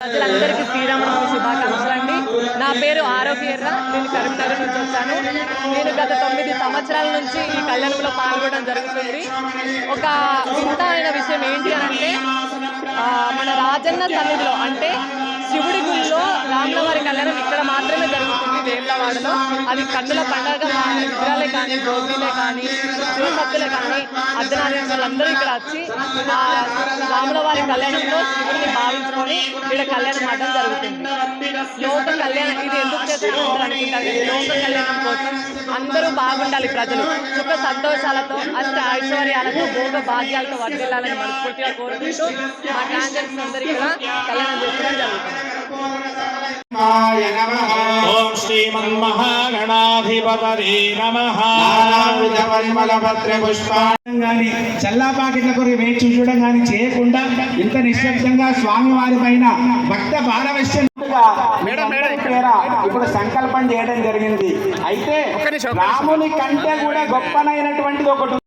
ప్రజలందరికీ శ్రీరామనవమి శుభాకాంక్షలు అండి నా పేరు ఆరోగ్యర్రా నేను కరీంనగర్ నుంచి వచ్చాను. నేను గత తొమ్మిది సంవత్సరాల నుంచి ఈ కళ్యాణంలో పాల్గొనడం జరుగుతుంది. ఒక వింతమైన విషయం ఏంటి అంటే మన రాజన్న సన్నిధిలో అంటే శివుడి గుళ్ళో రాముల వారి కళ్యాణం ఇక్కడ మాత్రమే జరుగుతుంది వేములవాడలో అది కన్నుల పండగ మా విగ్రహాలే కానీ భక్తులు కానీ ఇక్కడ వచ్చి ఆ రాముల వారి కళ్యాణంలో శివుడిని భావించుకొని ఇక్కడ కళ్యాణం ఆడడం జరుగుతుంది. కళ్యాణం ఇది ఎందుకు చేస్తున్నాం కళ్యాణం కోసం అందరూ బాగుండాలి ప్రజలు. సుఖ సంతోషాలతో అష్ట ఐశ్వర్యాలతో భోగ భాగ్యాలతో వర్దిల్లాలని మనస్ఫూర్తిగా కోరుకుంటూ మా అందరికీ కళ్యాణం చేసుకోవడం జరుగుతుంది. చల్లాపాకి నమఃని వేచి చూడడం కానీ చేయకుండా ఇంత నిశ్శబ్దంగా స్వామి వారి పైన భక్త పారవశ్యం ఇప్పుడు సంకల్పం చేయడం జరిగింది. అయితే రాముని కంటే కూడా గొప్పనైనటువంటిది ఒకటి